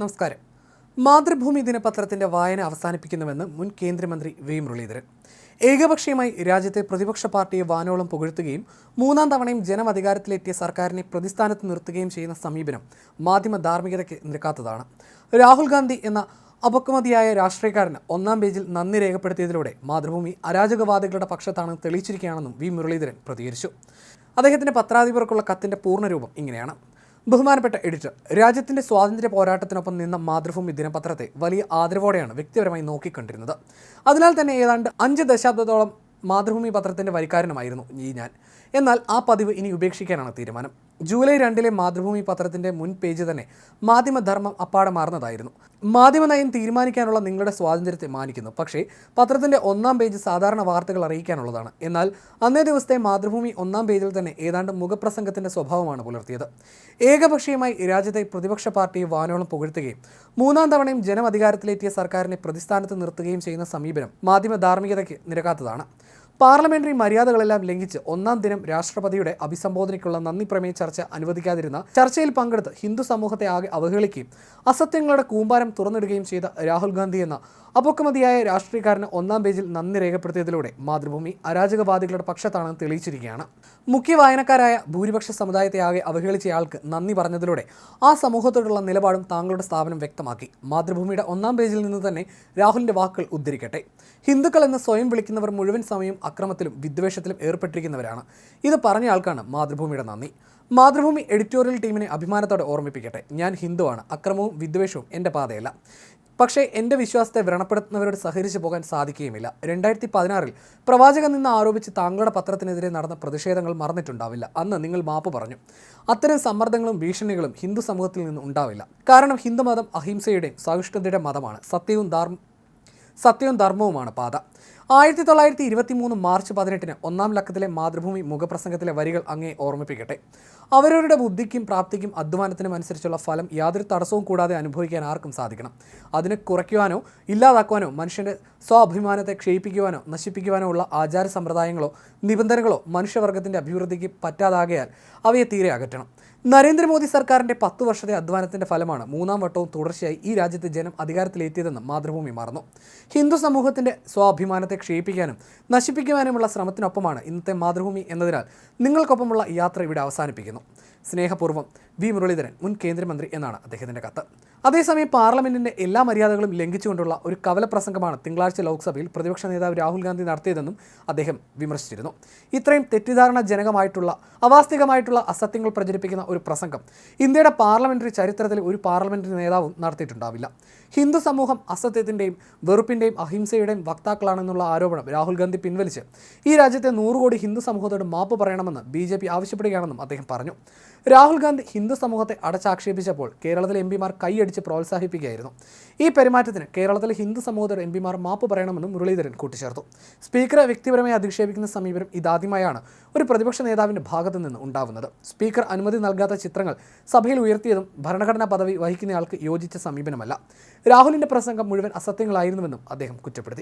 നമസ്കാരം. മാതൃഭൂമി ദിനപത്രത്തിന്റെ വായന അവസാനിപ്പിക്കുന്നുവെന്ന് മുൻ കേന്ദ്രമന്ത്രി വി. മുരളീധരൻ. ഏകപക്ഷീയമായി രാജ്യത്തെ പ്രതിപക്ഷ പാർട്ടിയെ വാനോളം പുകഴ്ത്തുകയും മൂന്നാം തവണയും ജനം അധികാരത്തിലെത്തിയ സർക്കാരിനെ പ്രതിസ്ഥാനത്ത് നിർത്തുകയും ചെയ്യുന്ന സമീപനം മാധ്യമ ധാർമ്മികതയ്ക്ക് നിരക്കാത്തതാണ്. രാഹുൽ ഗാന്ധി എന്ന അപക്വമതിയായ രാഷ്ട്രീയക്കാരന് ഒന്നാം പേജിൽ നന്ദി രേഖപ്പെടുത്തിയതിലൂടെ മാതൃഭൂമി അരാജകവാദികളുടെ പക്ഷത്താണ് തെളിയിച്ചിരിക്കുകയാണെന്നും വി. മുരളീധരൻ പ്രതികരിച്ചു. അദ്ദേഹത്തിന്റെ പത്രാധിപർക്കുള്ള കത്തിന്റെ പൂർണരൂപം ഇങ്ങനെയാണ്. ബഹുമാനപ്പെട്ട എഡിറ്റർ രാജ്യത്തിന്റെ സ്വാതന്ത്ര്യ പോരാട്ടത്തിനൊപ്പം നിന്ന മാതൃഭൂമി ദിനപത്രത്തെ വലിയ ആദരവോടെയാണ് വ്യക്തിപരമായി നോക്കിക്കണ്ടിരുന്നത്. അതിനാൽ തന്നെ ഏതാണ്ട് അഞ്ച് ദശാബ്ദത്തോളം മാതൃഭൂമി പത്രത്തിന്റെ വരിക്കാരനുമായിരുന്നു ഈ ഞാൻ. എന്നാൽ ആ പതിവ് ഇനി ഉപേക്ഷിക്കാനാണ് തീരുമാനം. ജൂലൈ രണ്ടിലെ മാതൃഭൂമി പത്രത്തിന്റെ മുൻ പേജ് തന്നെ മാധ്യമധർമ്മം അപ്പാടെ മാറുന്നതായിരുന്നു. മാധ്യമ നയം തീരുമാനിക്കാനുള്ള നിങ്ങളുടെ സ്വാതന്ത്ര്യത്തെ മാനിക്കുന്നു. പക്ഷേ പത്രത്തിന്റെ ഒന്നാം പേജ് സാധാരണ വാർത്തകൾ അറിയിക്കാനുള്ളതാണ്. എന്നാൽ അന്നേ ദിവസത്തെ മാതൃഭൂമി ഒന്നാം പേജിൽ തന്നെ ഏതാണ്ട് മുഖപ്രസംഗത്തിന്റെ സ്വഭാവമാണ് പുലർത്തിയത്. ഏകപക്ഷീയമായി രാജ്യത്തെ പ്രതിപക്ഷ പാർട്ടിയെ വാനോളം പുകഴ്ത്തുകയും മൂന്നാം തവണയും ജനം അധികാരത്തിലെത്തിയ സർക്കാരിനെ പ്രതിസ്ഥാനത്ത് നിർത്തുകയും ചെയ്യുന്ന സമീപനം മാധ്യമ ധാർമ്മികതയ്ക്ക് നിരക്കാത്തതാണ്. പാർലമെന്ററി മര്യാദകളെല്ലാം ലംഘിച്ച് ഒന്നാം ദിനം രാഷ്ട്രപതിയുടെ അഭിസംബോധനയ്ക്കുള്ള നന്ദി പ്രമേയ ചർച്ച അനുവദിക്കാതിരുന്ന ചർച്ചയിൽ പങ്കെടുത്ത് ഹിന്ദു സമൂഹത്തെ ആകെ അവഹേളിക്കുകയും അസത്യങ്ങളുടെ കൂമ്പാരം തുറന്നിടുകയും ചെയ്ത രാഹുൽ ഗാന്ധി എന്ന അപക്വമതിയായ രാഷ്ട്രീയക്കാരന് ഒന്നാം പേജിൽ നന്ദി രേഖപ്പെടുത്തിയതിലൂടെ മാതൃഭൂമി അരാജകവാദികളുടെ പക്ഷത്താണെന്ന് തെളിയിച്ചിരിക്കുകയാണ്. മുഖ്യ വായനക്കാരായ ഭൂരിപക്ഷ സമുദായത്തെ ആകെ അവഹേളിച്ചയാൾക്ക് നന്ദി പറഞ്ഞതിലൂടെ ആ സമൂഹത്തോടുള്ള നിലപാടും താങ്കളുടെ സ്ഥാപനം വ്യക്തമാക്കി. മാതൃഭൂമിയുടെ ഒന്നാം പേജിൽ നിന്ന് തന്നെ രാഹുലിന്റെ വാക്കുകൾ ഉദ്ധരിക്കട്ടെ. ഹിന്ദുക്കൾ എന്ന് സ്വയം വിളിക്കുന്നവർ മുഴുവൻ സമയം അക്രമത്തിലും വിദ്വേഷത്തിലും ഏർപ്പെട്ടിരിക്കുന്നവരാണ്. ഇത് പറഞ്ഞ ആൾക്കാണ് മാതൃഭൂമിയുടെ നന്ദി. മാതൃഭൂമി എഡിറ്റോറിയൽ ടീമിനെ അഭിമാനത്തോടെ ഓർമ്മിപ്പിക്കട്ടെ. ഞാൻ ഹിന്ദുവാണ്. അക്രമവും വിദ്വേഷവും എന്റെ പാതയല്ല. പക്ഷേ എന്റെ വിശ്വാസത്തെ വ്രണപ്പെടുത്തുന്നവരോട് സഹകരിച്ചു പോകാൻ സാധിക്കുകയുമില്ല. രണ്ടായിരത്തി പതിനാറിൽ പ്രവാചകൻ നിന്ന് ആരോപിച്ച് താങ്കളുടെ പത്രത്തിനെതിരെ നടന്ന പ്രതിഷേധങ്ങൾ മറന്നിട്ടുണ്ടാവില്ല. അന്ന് നിങ്ങൾ മാപ്പ് പറഞ്ഞു. അത്തരം സമ്മർദ്ദങ്ങളും ഭീഷണികളും ഹിന്ദു സമൂഹത്തിൽ നിന്ന് ഉണ്ടാവില്ല. കാരണം ഹിന്ദുമതം അഹിംസയുടെയും സഹിഷ്ണുതയുടെ മതമാണ്. സത്യവും ധാർമ്മ സത്യവും ധർമ്മവുമാണ് പാത. ആയിരത്തി തൊള്ളായിരത്തി ഇരുപത്തി മൂന്ന് മാർച്ച് പതിനെട്ടിന് ഒന്നാം ലക്കത്തിലെ മാതൃഭൂമി മുഖപ്രസംഗത്തിലെ വരികൾ അങ്ങേ ഓർമ്മിപ്പിക്കട്ടെ. അവരവരുടെ ബുദ്ധിക്കും പ്രാപ്തിക്കും അധ്വാനത്തിനും അനുസരിച്ചുള്ള ഫലം യാതൊരു തടസ്സവും കൂടാതെ അനുഭവിക്കാൻ ആർക്കും സാധിക്കണം. അതിനെ കുറയ്ക്കുവാനോ ഇല്ലാതാക്കുവാനോ മനുഷ്യന്റെ സ്വാഭിമാനത്തെ ക്ഷയിപ്പിക്കുവാനോ നശിപ്പിക്കുവാനോ ഉള്ള ആചാര സമ്പ്രദായങ്ങളോ നിബന്ധനകളോ മനുഷ്യവർഗത്തിന്റെ അഭിവൃദ്ധിക്ക് പറ്റാതാകയാൽ അവയെ തീരെ അകറ്റണം. നരേന്ദ്രമോദി സർക്കാരിന്റെ പത്ത് വർഷത്തെ അധ്വാനത്തിന്റെ ഫലമാണ് മൂന്നാം വട്ടവും തുടർച്ചയായി ഈ രാജ്യത്തെ ജനം അധികാരത്തിലെത്തിയതെന്ന് മാതൃഭൂമി മറന്നു. ഹിന്ദു സമൂഹത്തിന്റെ സ്വാഭിമാനത്തെ ക്ഷയിപ്പിക്കാനും നശിപ്പിക്കുവാനുമുള്ള ശ്രമത്തിനൊപ്പമാണ് ഇന്നത്തെ മാതൃഭൂമി എന്നതിനാൽ നിങ്ങൾക്കൊപ്പമുള്ള യാത്ര ഇവിടെ അവസാനിപ്പിക്കുന്നു. സ്നേഹപൂർവം വി മുരളീധരൻ മുൻ കേന്ദ്രമന്ത്രി എന്നാണ് അദ്ദേഹത്തിന്റെ കത്ത്. അതേസമയം പാർലമെന്റിന്റെ എല്ലാ മര്യാദകളും ലംഘിച്ചുകൊണ്ടുള്ള ഒരു കവല പ്രസംഗമാണ് തിങ്കളാഴ്ച ലോക്സഭയിൽ പ്രതിപക്ഷ നേതാവ് രാഹുൽ ഗാന്ധി നടത്തിയതെന്നും അദ്ദേഹം വിമർശിച്ചിരുന്നു. ഇത്രയും തെറ്റിദ്ധാരണ ജനകമായിട്ടുള്ള അവാസ്തികമായിട്ടുള്ള അസത്യങ്ങൾ പ്രചരിപ്പിക്കുന്ന ഒരു പ്രസംഗം ഇന്ത്യയുടെ പാർലമെന്ററി ചരിത്രത്തിൽ ഒരു പാർലമെന്ററി നേതാവും നടത്തിയിട്ടുണ്ടാവില്ല. ഹിന്ദു സമൂഹം അസത്യത്തിന്റെയും വെറുപ്പിന്റെയും അഹിംസയുടെയും വക്താക്കളാണെന്നുള്ള ആരോപണം രാഹുൽ ഗാന്ധി പിൻവലിച്ച് ഈ രാജ്യത്തെ നൂറ് കോടി ഹിന്ദു സമൂഹത്തോട് മാപ്പ് പറയണമെന്ന് ബി ആവശ്യപ്പെടുകയാണെന്നും അദ്ദേഹം പറഞ്ഞു. രാഹുൽ ഗാന്ധി ഹിന്ദു സമൂഹത്തെ അടച്ചാക്ഷേപിച്ചപ്പോൾ കേരളത്തിലെ എം പിമാർ കൈയടിച്ച് പ്രോത്സാഹിപ്പിക്കുകയായിരുന്നു. ഈ പെരുമാറ്റത്തിന് കേരളത്തിലെ ഹിന്ദു സമൂഹത്തിലെ എം പിമാർ മാപ്പ് പറയണമെന്നും മുരളീധരൻ കൂട്ടിച്ചേർത്തു. സ്പീക്കറെ വ്യക്തിപരമായി അധിക്ഷേപിക്കുന്ന സമീപനം ഇതാദ്യമായാണ് ഒരു പ്രതിപക്ഷ നേതാവിന്റെ ഭാഗത്തു നിന്ന് ഉണ്ടാവുന്നത്. സ്പീക്കർ അനുമതി നൽകാത്ത ചിത്രങ്ങൾ സഭയിൽ ഉയർത്തിയതും ഭരണഘടനാ പദവി വഹിക്കുന്നയാൾക്ക് യോജിച്ച സമീപനമല്ല. രാഹുലിന്റെ പ്രസംഗം മുഴുവൻ അസത്യങ്ങളായിരുന്നുവെന്നും അദ്ദേഹം കുറ്റപ്പെടുത്തി.